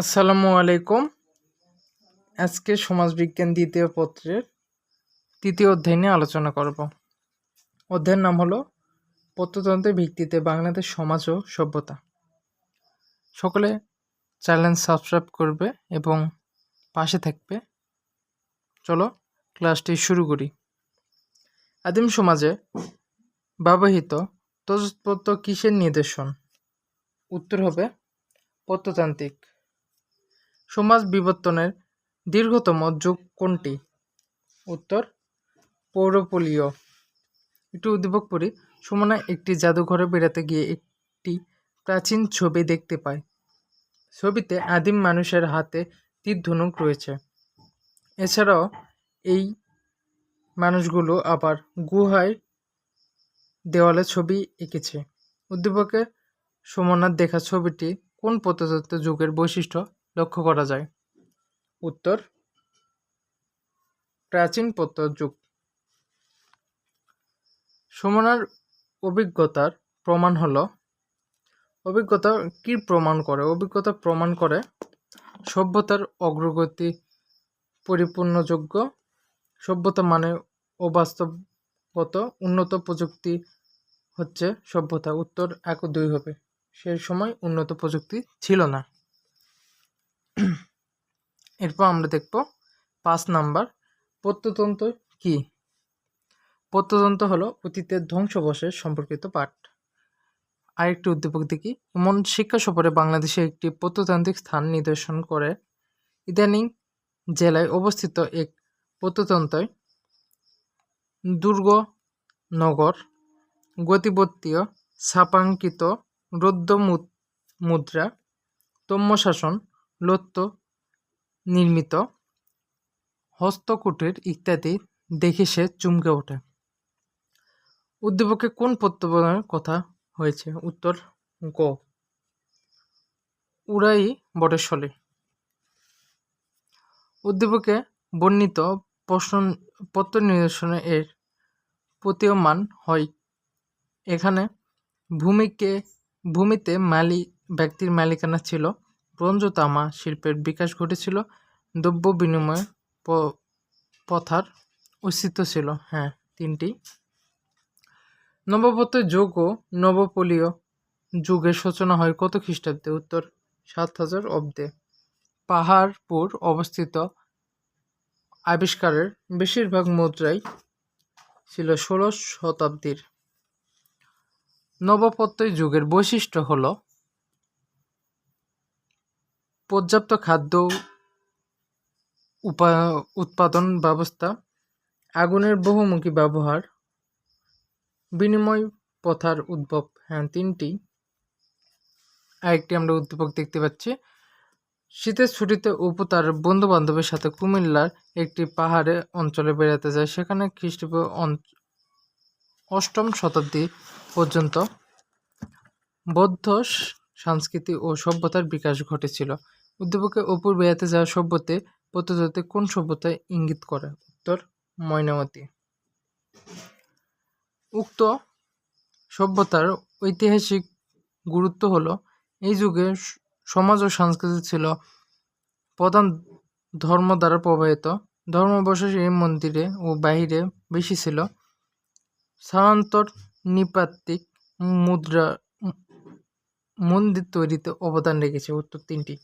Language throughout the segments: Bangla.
আসসালামু আলাইকুম। আজকে সমাজবিজ্ঞান দ্বিতীয় পত্রের তৃতীয় অধ্যায় নিয়ে আলোচনা করব। অধ্যায়ের নাম হলো প্রত্নতন্ত্রের ভিত্তিতে বাংলাদেশ সমাজ ও সভ্যতা। সকলে চ্যানেল সাবস্ক্রাইব করবে এবং পাশে থাকবে। চলো ক্লাসটি শুরু করি। আদিম সমাজে ব্যবহৃত তজুৎপত্র কিসের নিদর্শন? উত্তর হবে প্রত্নতান্ত্রিক সমাজ বিবর্তনের দীর্ঘতম যুগ কোনটি? উত্তর পৌরপলীয় একটু উদ্দীপক পড়ি সুমনা একটি জাদুঘরে বেড়াতে গিয়ে একটি প্রাচীন ছবি দেখতে পায়। ছবিতে আদিম মানুষের হাতে তীর ধনুক রয়েছে। এছাড়াও এই মানুষগুলো আবার গুহায় দেওয়ালে ছবি এঁকেছে। উদ্দীপকে সুমনার দেখা ছবিটি কোন প্রত্নতত্ত্ব যুগের বৈশিষ্ট্য? লক্ষ্য করা যায়। উত্তর, প্রাচীন প্রত্নর যুগ সুমনার অভিজ্ঞতার প্রমাণ হলো, অভিজ্ঞতা কি প্রমাণ করে? অভিজ্ঞতা প্রমাণ করে সভ্যতার অগ্রগতি পরিপূর্ণযোগ্য সভ্যতা মানে অবাস্তবগত উন্নত প্রযুক্তি হচ্ছে সভ্যতা। উত্তর এক দুই হবে। সেই সময় উন্নত প্রযুক্তি ছিল না। এরপর আমরা দেখব পাঁচ নাম্বার প্রত্নতন্ত্র কি? প্রত্যতন্ত্র হলো অতীতের ধ্বংসবশের সম্পর্কিত পাঠ। আরেকটি উদ্দীপক দেখি। এমন শিক্ষা সফরে বাংলাদেশে একটি প্রত্নতান্ত্রিক স্থান নিদর্শন করে। ইদানিং জেলায় অবস্থিত এক প্রত্নতন্ত্রয় দুর্গ নগর গতিবর্তীয় ছাপাঙ্কিত রৌদ্র মুদ্রা তম্যশাসন লত্য নির্মিত, হস্তকুটির ইত্যাদি দেখে সে চমকে ওঠে। উদ্দীপকে কোন প্রত্যবনের কথা হয়েছে? উত্তর, গ। উড়াই বটেশ্বলে উদ্দীপকে বর্ণিত প্রশ্ন পত্র নিদর্শনে এর প্রতীয়মান হয়। এখানে ভূমিকে, ভূমিতে মালি, ব্যক্তির মালিকানা ছিল ব্রোঞ্জ তামা শিল্পের বিকাশ ঘটেছিল, দ্রব্য বিনিময় প্রথার অস্তিত্ব ছিল। হ্যাঁ তিনটি। নবপত্র যুগ ও নবপলীয় যুগের সূচনা হয় কত খ্রিস্টাব্দে? উত্তর, সাত হাজার অব্দে। পাহাড়পুর অবস্থিত আবিষ্কারের বেশিরভাগ মুদ্রাই ছিল ষোড়শ শতাব্দীর। নবপত্য যুগের বৈশিষ্ট্য হল পর্যাপ্ত খাদ্য উপা, উৎপাদন ব্যবস্থা, আগুনের বহুমুখী ব্যবহার, বিনিময় প্রথার উদ্ভব। হ্যাঁ তিনটি। আরেকটি আমরা উদ্দীপক দেখতে পাচ্ছি। শীতের ছুটিতে অপু তার বন্ধু বান্ধবের সাথে কুমিল্লার একটি পাহাড়ে অঞ্চলে বেড়াতে যায়। সেখানে খ্রিস্টীয় অষ্টম শতাব্দী পর্যন্ত বৌদ্ধ সংস্কৃতি ও সভ্যতার বিকাশ ঘটেছিল। উদ্দীপকে অপুর বেড়াতে যাওয়া সভ্যতে প্রত্নতত্ত্বে কোন সভ্যতায় ইঙ্গিত করে? উত্তর, ময়নামতি। উক্ত সভ্যতার ঐতিহাসিক গুরুত্ব হল, এই যুগে সমাজ ও সংস্কৃতি ছিল প্রধান ধর্ম দ্বারা প্রবাহিত ধর্মবশেষ এই মন্দিরে ও বাহিরে বেশি ছিল। স্থানান্তর নৃতাত্ত্বিক মুদ্রা, মন্দির তৈরিতে অবদান রেখেছে। উত্তর তিনটি।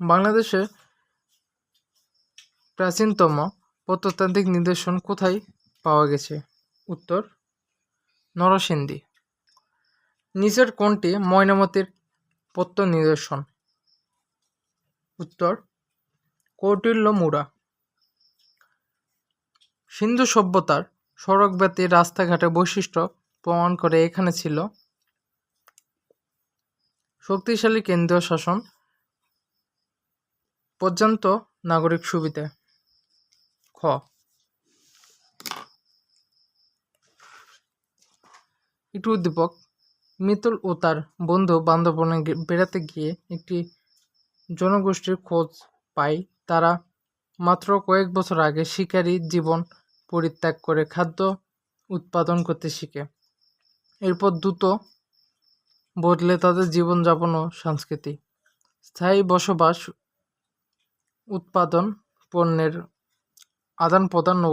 বাংলাদেশে প্রাচীনতম প্রত্নতান্ত্রিক নিদর্শন কোথায় পাওয়া গেছে? উত্তর, নরসিংদী। নিচের কোনটি ময়নামতির প্রত্ন নিদর্শন উত্তর, কৌটিল্য মুড়া। সিন্ধু সভ্যতার সড়ক ব্যতী রাস্তাঘাটে বৈশিষ্ট্য প্রমাণ করে এখানে ছিল শক্তিশালী কেন্দ্রীয় শাসন পর্যন্ত নাগরিক সুবিধা। খ। একটু উদ্দীপক মিতুল ও তার বন্ধু বান্ধবনে বেড়াতে গিয়ে একটি জনগোষ্ঠীর খোঁজ পায়। তারা মাত্র কয়েক বছর আগে শিকারী জীবন পরিত্যাগ করে খাদ্য উৎপাদন করতে শিখে। এরপর দ্রুত বদলে তাদের জীবনযাপন ও সংস্কৃতি। স্থায়ী বসবাস উৎপাদন পণ্যের আদান প্রদান ও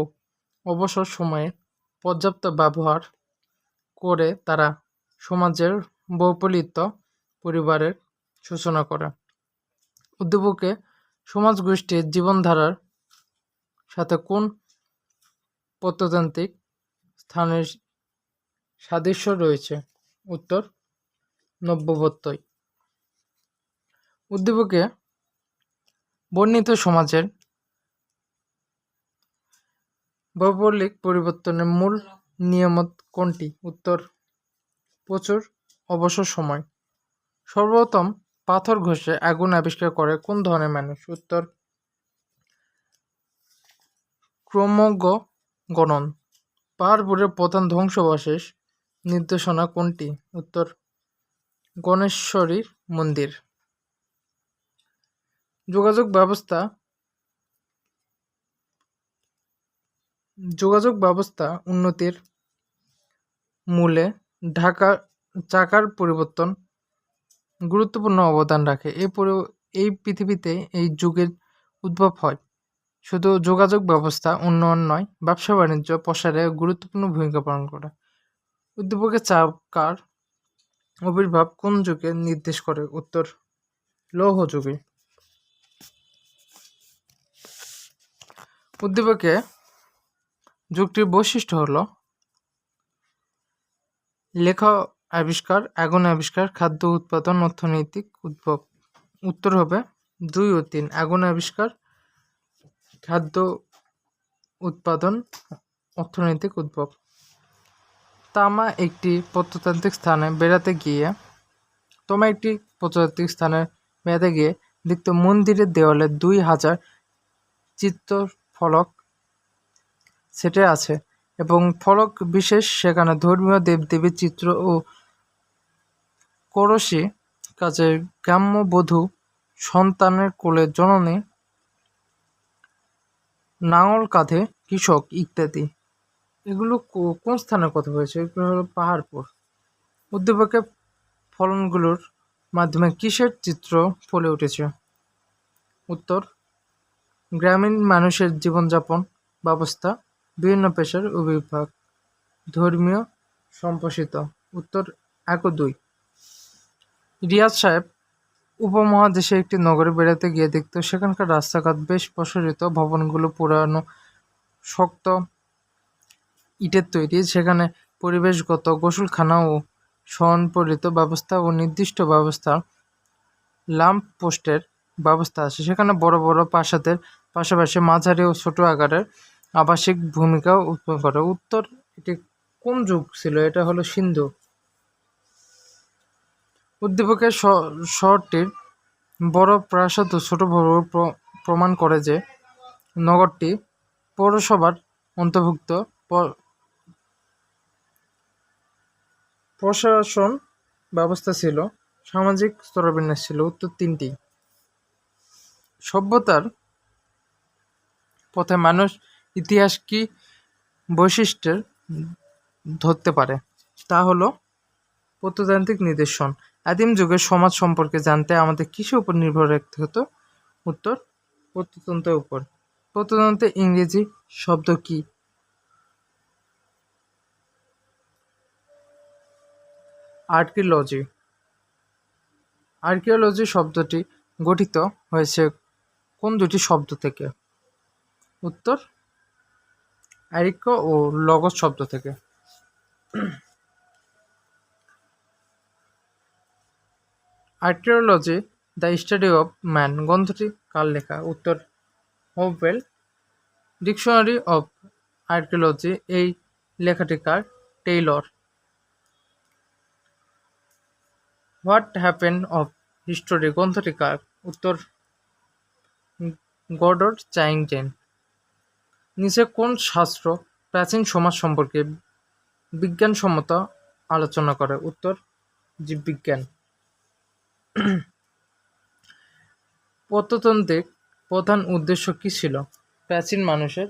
অবসর সময়ে পর্যাপ্ত ব্যবহার করে তারা সমাজের বহুপলিত পরিবারের সূচনা করে। উদ্দীপকে সমাজ গোষ্ঠীর জীবনধারার সাথে কোন প্রত্নতান্ত্রিক স্থানের সাদৃশ্য রয়েছে? উত্তর নব্যবত্যই উদ্দীপকে বর্ণিত সমাজের ভৌগোলিক পরিবর্তনের মূল নিয়ামত কোনটি? উত্তর, প্রচুর, অবসর সময়। সর্বপ্রথম পাথর ঘষে আগুন আবিষ্কার করে কোন ধরনের মানুষ? উত্তর, ক্রমগণন। পাহাড়পুরের প্রধান ধ্বংসাবশেষ নির্দেশনা কোনটি? উত্তর, গণেশ্বরীর মন্দির। যোগাযোগ ব্যবস্থা যোগাযোগ ব্যবস্থা উন্নতির মূলে ঢাকা চাকার পরিবর্তন গুরুত্বপূর্ণ অবদান রাখে। এই পরি, এই পৃথিবীতে এই যুগের উদ্ভব হয়। শুধু যোগাযোগ ব্যবস্থা উন্নয়ন নয়, ব্যবসা বাণিজ্য, প্রসারে গুরুত্বপূর্ণ ভূমিকা পালন করে। উদ্দীপকের চাকার আবির্ভাব কোন যুগে নির্দেশ করে? উত্তর, লৌহ যুগে। উদ্দীপকে যুগটির বৈশিষ্ট্য হল লেখা আবিষ্কার, আগুন আবিষ্কার, খাদ্য উৎপাদন, অর্থনৈতিক উদ্ভব। উত্তর হবে দুই ও তিন, আগুন আবিষ্কার, খাদ্য উৎপাদন, অর্থনৈতিক উদ্ভব। তামা একটি প্রত্নতান্ত্রিক স্থানে বেড়াতে গিয়ে, তোমা একটি প্রত্নতান্ত্রিক স্থানে বেড়াতে গিয়ে দেখতো মন্দিরের দেওয়ালে দুই হাজার চিত্রফলক সেটে আছে এবং ফলক বিশেষ সেখানে ধর্মীয় দেবদেবীর চিত্র ও করসি কাজে গ্রাম্য বধূ সন্তানের কোলে জননী, নাঙল কাঁধে কৃষক ইত্যাদি। এগুলো কোন স্থানের কথা হয়েছে এগুলো হলো পাহাড়পুর। উদ্দীপকে ফলনগুলোর মাধ্যমে কিসের চিত্র ফলে উঠেছে? উত্তর গ্রামীণ মানুষের জীবনযাপন ব্যবস্থা বিভিন্ন পেশার অভিভাগ ধর্মীয় সম্পোষিত উত্তর এক ও দুই। রিয়াজ সাহেব উপমহাদেশে একটি নগরে বেড়াতে গিয়ে দেখত সেখানকার রাস্তাঘাট বেশ প্রসারিত। ভবনগুলো পুরানো, শক্ত ইটের তৈরি। সেখানে পরিবেশগত গোসলখানা ও স্বয়ংপরিত ব্যবস্থা ও নির্দিষ্ট ব্যবস্থা। ল্যাম্প পোস্টের ব্যবস্থা আছে। সেখানে বড় বড় প্রাসাদের পাশাপাশি মাঝারি ও ছোট আকারের আবাসিক ভূমিকা উৎপন্ন করে। উত্তর, এটি কোন যুগ ছিল? এটা হলো সিন্ধু। উদ্দীপকের শহরটির বড় প্রাসাদ ও ছোট বড় প্রমাণ করে যে নগরটি পৌরসভার অন্তর্ভুক্ত। প্রশাসন ব্যবস্থা ছিল সামাজিক স্তরবিন্যাস ছিল। উত্তর তিনটি। সভ্যতার পথে মানুষ ইতিহাস কি বৈশিষ্ট্যের ধরতে পারে? তা হলো প্রত্নতান্ত্রিক নিদর্শন। আদিম যুগের সমাজ সম্পর্কে জানতে আমাদের কিসের উপর নির্ভর রাখতে হতো উত্তর প্রত্নতন্ত্রের উপর। প্রত্নতন্ত্রের ইংরেজি শব্দ কি? আর্কিওলজি। আর্কিওলজি শব্দটি গঠিত হয়েছে কোন দুটি শব্দ থেকে? উত্তর, অ্যারিকো ও লগস শব্দ থেকে। Archaeology, the study of man, গ্রন্থটি কার লেখা? উত্তর হোভেল ডিকশনারি অফ আর্কিওলজি, এই লেখাটি কার? Taylor. What happen of history, গ্রন্থটি কার? উত্তর গডর চাইংটেন নিচে কোন শাস্ত্র প্রাচীন সমাজ সম্পর্কে বিজ্ঞানসম্মত আলোচনা করে? উত্তর, জীববিজ্ঞান। প্রত্নতন্ত্রের প্রধান উদ্দেশ্য কী ছিল? প্রাচীন মানুষের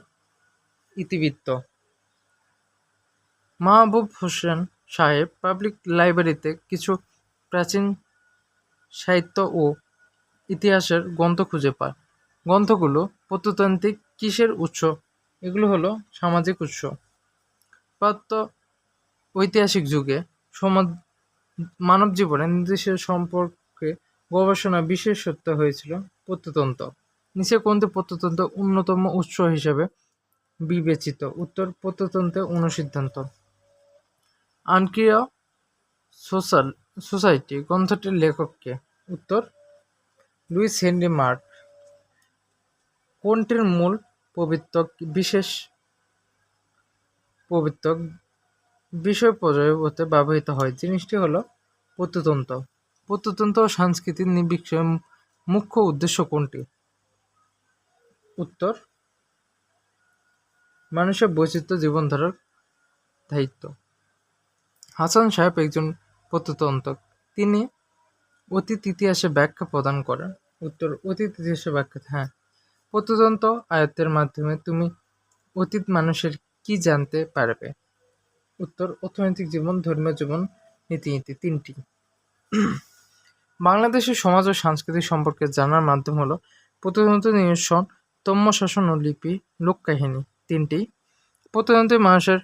ইতিবৃত্ত। মাহবুব হোসেন সাহেব পাবলিক লাইব্রেরিতে কিছু প্রাচীন সাহিত্য ও ইতিহাসের গ্রন্থ খুঁজে পায় গ্রন্থগুলো প্রত্নতান্ত্রিক কিসের উৎস? এগুলো হলো সামাজিক উৎস। প্রাপ্ত ঐতিহাসিক যুগে সমাজ, মানব জীবনে নির্দিষ্ট সম্পর্কে গবেষণা বিশেষত্ব হয়েছিল প্রত্নতন্ত্র। নিচে কোনটি প্রত্নতন্ত্র অন্যতম উৎস হিসেবে বিবেচিত? উত্তর, প্রত্নতন্ত্রের অনুসিদ্ধান্ত। আনক্রিয় সোশ্যাল, সোসাইটি, গ্রন্থটির লেখককে উত্তর, লুইস হেনরি মার্ক। কোনটির মূল পবিত্রক বিশেষ পবিত্রক বিষয় পর্যায়তে ব্যবহৃত হয়। জিনিসটি হলো প্রত্নতন্ত্র প্রত্নতন্ত্র ও সাংস্কৃতিক নির্বিষয়ে মুখ্য উদ্দেশ্য কোনটি? উত্তর, মানুষের বৈচিত্র্য জীবনধারার দায়িত্ব। হাসান সাহেব একজন প্রত্নতন্ত্রক তিনি অতীত ইতিহাসে ব্যাখ্যা প্রদান করেন। উত্তর, অতীত ইতিহাসে ব্যাখ্যা হ্যাঁ। প্রত্নতন্ত্র আয়ত্তের মাধ্যমে তুমি অতীত মানুষের কি জানতে পারবে? উত্তর, অর্থনৈতিক জীবন, ধর্মীয় জীবন, নীতিনীতি তিনটি। বাংলাদেশের সমাজ ও সাংস্কৃতিক সম্পর্কে জানার মাধ্যম হলো প্রত্নতন্ত্র নিরসন তম্য শাসন ও লিপি, লোককাহিনী তিনটি। প্রত্নতন্ত্রে মানুষের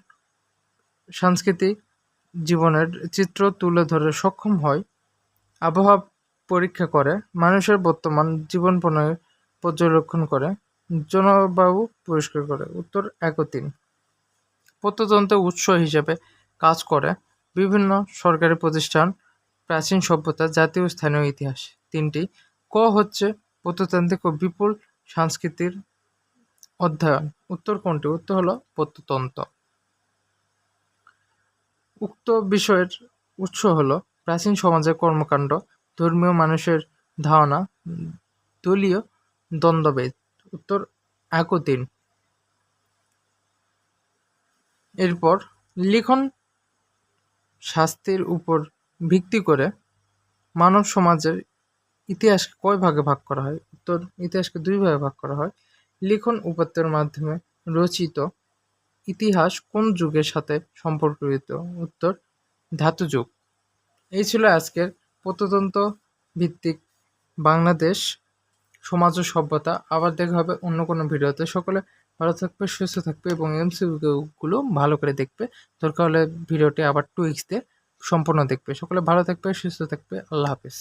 সাংস্কৃতিক জীবনের চিত্র তুলে ধরে সক্ষম হয়। আবহাওয়া পরীক্ষা করে মানুষের বর্তমান জীবন প্রণয় পর্যবেক্ষণ করে জলবায়ু পরিষ্কার করে। উত্তর এক তিন প্রত্নতন্ত্রের উৎস হিসেবে কাজ করে বিভিন্ন সরকারি প্রতিষ্ঠান, প্রাচীন সভ্যতা, জাতীয় স্থানীয় ইতিহাস। তিনটি, ক হচ্ছে প্রত্নতান্ত্রিক ও বিপুল সংস্কৃতির অধ্যয়ন। উত্তর কোনটি? উত্তর হলো প্রত্নতন্ত্র। উক্ত বিষয়ের উৎস হল প্রাচীন সমাজের কর্মকাণ্ড, ধর্মীয় মানুষের ধারণা, দলীয় দ্বন্দ্বভেদ। উত্তর এক এরপর লিখন শাস্তির উপর ভিত্তি করে মানব সমাজের ইতিহাসকে কয় ভাগে ভাগ করা হয়? উত্তর, ইতিহাসকে দুই ভাগে ভাগ করা হয়। লিখন উপাত্তের মাধ্যমে রচিত ইতিহাস কোন যুগের সাথে সম্পর্কিত? উত্তর, ধাতু যুগ। এই ছিল আজকের প্রত্নতন্ত্র ভিত্তিক বাংলাদেশ সমাজ ও সভ্যতা। আবার দেখা হবে অন্য কোনো ভিডিওতে। সকলে ভালো থাকবে, সুস্থ থাকবে এবং এমসিগুলো ভালো করে দেখবে। দরকার হলে ভিডিওটি আবার টু এক্স দিয়ে সম্পূর্ণ দেখবে। সকলে ভালো থাকবে, সুস্থ থাকবে। আল্লাহ হাফেজ।